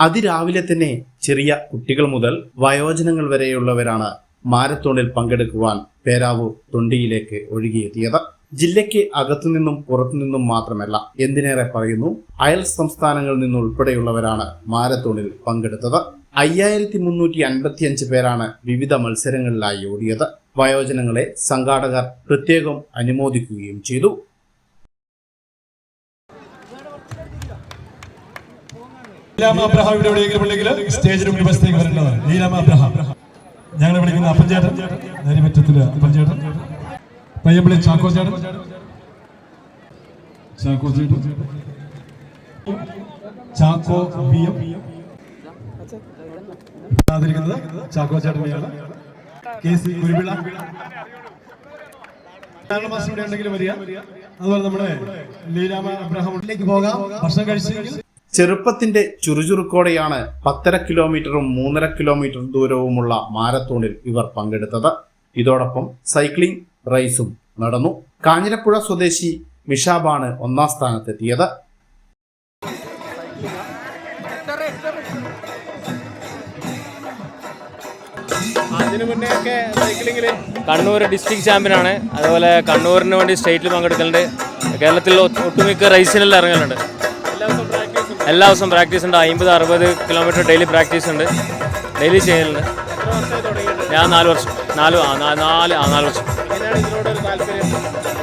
അതിരാവിലെ തന്നെ ചെറിയ കുട്ടികൾ മുതൽ വയോജനങ്ങൾ വരെയുള്ളവരാണ് മാരത്തോണിൽ പങ്കെടുക്കുവാൻ പേരാവു തൊണ്ടിയിലേക്ക് ഒഴുകിയെത്തിയത്. ജില്ലയ്ക്ക് അകത്തുനിന്നും പുറത്തുനിന്നും മാത്രമല്ല എന്തിനേറെ പറയുന്നു അയൽ സംസ്ഥാനങ്ങളിൽ നിന്നുൾപ്പെടെയുള്ളവരാണ് മാരത്തോണിൽ പങ്കെടുത്തത്. അയ്യായിരത്തി മുന്നൂറ്റി അൻപത്തിയഞ്ച് പേരാണ് വിവിധ മത്സരങ്ങളിലായി ഓടിയത്. വയോജനങ്ങളെ സംഘാടകർ പ്രത്യേകം അനുമോദിക്കുകയും ചെയ്തു. Abraham Abraham. ഞങ്ങൾ വിളിക്കുന്ന അപ്പഞ്ചേട്ടൻ നരിമറ്റത്തിൽ അപ്പഞ്ചേട്ടൻ പയ്യമ്പള്ളി ചാക്കോ ചേട്ടൻ ചാക്കോ ചേട്ടൻ ചാക്കോ ആദരിക്കുന്നത് ചാക്കോ ചേട്ടനെയാണ് കെ സി കുരുവിള. മാസം ഇവിടെ വരിക. അതുപോലെ നമ്മുടെ ലീലാമ അബ്രഹാമിലേക്ക് പോകാം. ഭക്ഷണം കഴിച്ചെങ്കിൽ ചെറുപ്പത്തിന്റെ ചുറുചുറുക്കോടെയാണ് പത്തര കിലോമീറ്ററും മൂന്നര കിലോമീറ്റർ ദൂരവുമുള്ള മാരത്തോണിൽ ഇവർ പങ്കെടുത്തത്. ഇതോടൊപ്പം സൈക്ലിംഗ് റേസും നടന്നു. കാഞ്ഞിരപ്പുഴ സ്വദേശി മിഷാബാണ് ഒന്നാം സ്ഥാനത്തെത്തിയത്. അതിനു സൈക്ലിങ്ങിൽ കണ്ണൂർ ഡിസ്ട്രിക്ട് ചാമ്പ്യനാണ് അതുപോലെ കണ്ണൂരിന് വേണ്ടി സ്റ്റേറ്റിൽ പങ്കെടുക്കലുണ്ട്. കേരളത്തിൽ ഒട്ടുമിക്ക റേസിനെല്ലാം ഇറങ്ങലുണ്ട്. എല്ലാ ദിവസവും പ്രാക്ടീസ് ഉണ്ട്. അമ്പത് അറുപത് കിലോമീറ്റർ ഡെയിലി പ്രാക്ടീസ് ഉണ്ട്. ഡെയിലി ചെയ്യലുണ്ട് ഞാൻ നാല് വർഷം നാല് ആ നാല് ആ നാല് വർഷം.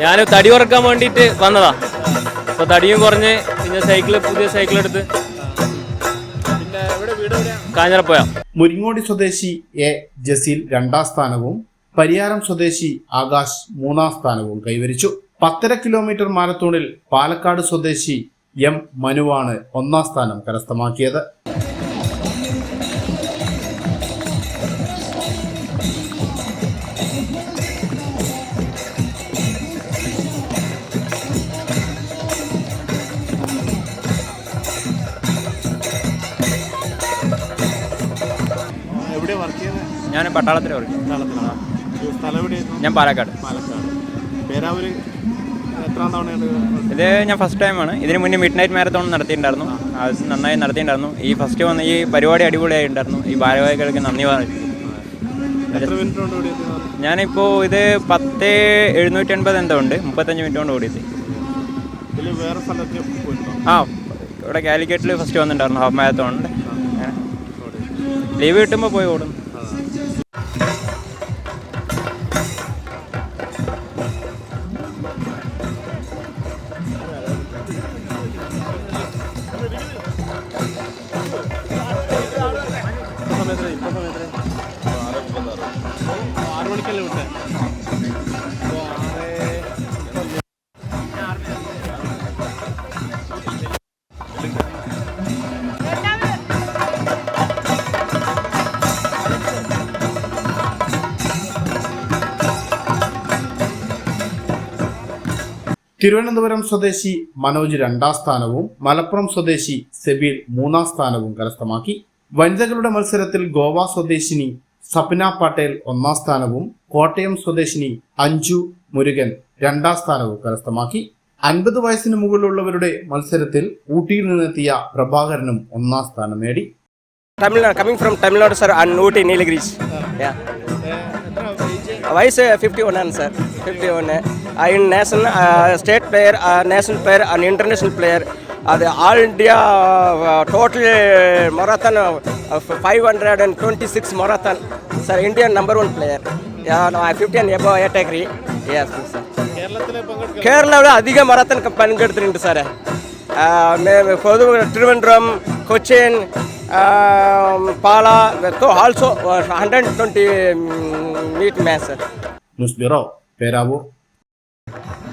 ഞാൻ തടി കുറയ്ക്കാൻ വേണ്ടിയിട്ട് വന്നതാ. അപ്പോൾ തടിയും കുറഞ്ഞ് പിന്നെ സൈക്കിൾ പുതിയ സൈക്കിൾ എടുത്ത് കാഞ്ഞിരപ്പോയ മുരിങ്ങോടി സ്വദേശി എ ജസീൽ രണ്ടാം സ്ഥാനവും പരിയാരം സ്വദേശി ആകാശ് മൂന്നാം സ്ഥാനവും കൈവരിച്ചു. പത്തര കിലോമീറ്റർ മാരത്തോണിൽ പാലക്കാട് സ്വദേശി എം മനുവാണ് ഒന്നാം സ്ഥാനം കരസ്ഥമാക്കിയത്. ഞാൻ പട്ടാളത്തിൽ വർക്ക് ഞാൻ പാലക്കാട്. പാലക്കാട്. പേരാവൂര്? ഇത് ഞാൻ ഫസ്റ്റ് ടൈമാണ് ഇതിന് മുന്നേ മിഡ് നൈറ്റ് മാരത്തോൺ നടത്തിയിട്ടുണ്ടായിരുന്നു. അത് നന്നായി നടത്തിയിട്ടുണ്ടായിരുന്നു. ഈ ഫസ്റ്റ് വന്ന ഈ പരിപാടി അടിപൊളിയായിട്ടുണ്ടായിരുന്നു. ഈ ഭാരവാഹികൾക്ക് നന്ദി പറഞ്ഞു ഞാനിപ്പോൾ ഇത് പത്ത് എഴുന്നൂറ്റി എൺപത് എന്തോ ഉണ്ട്. മുപ്പത്തഞ്ച് മിനിറ്റ് കൊണ്ട് ഓടിയത് ആ ഇവിടെ കാലിക്കറ്റിൽ ഫസ്റ്റ് വന്നിട്ടുണ്ടായിരുന്നു. ഹാഫ് മാരത്തോണിന്റെ ലീവ് കിട്ടുമ്പോൾ പോയി ഓടും. തിരുവനന്തപുരം സ്വദേശി മനോജ് രണ്ടാം സ്ഥാനവും മലപ്പുറം സ്വദേശി സെബീൽ മൂന്നാം സ്ഥാനവും കരസ്ഥമാക്കി. വനിതകളുടെ മത്സരത്തിൽ ഗോവ സ്വദേശിനി സപ്ന പട്ടേൽ ഒന്നാം സ്ഥാനവും കോട്ടയം സ്വദേശിനി അഞ്ജു മുരുകൻ രണ്ടാം സ്ഥാനവും കരസ്ഥമാക്കി. അൻപത് വയസ്സിന് മുകളിലുള്ളവരുടെ മത്സരത്തിൽ ഊട്ടിയിൽ നിന്നെത്തിയ പ്രഭാകരനും ഒന്നാം സ്ഥാനം നേടി. From Tamil Nadu sir and Ooty, Nilgiris. Yeah. എത്ര age Wise uh, 51, and sir. 51. Uh, in national, uh, state player, uh, national player, and international player. Uh, the all India uh, total uh, marathon uh, of 526 marathon. Sir, Indian number one player. Yeah, no, I 50 and above category. Yes, sir. കേരളത്തിലെ പങ്കെടുക്കുക കേരളത്തിൽ അധിക മറത്തൻ പങ്കെടുത്തിട്ടുണ്ട് സാറേ ആ, may- പൊതു ട്രിവൻഡ്രം കൊച്ചിൻ ആ, Pala also hundred twenty meet match sir news bureau Peravoor Thank you.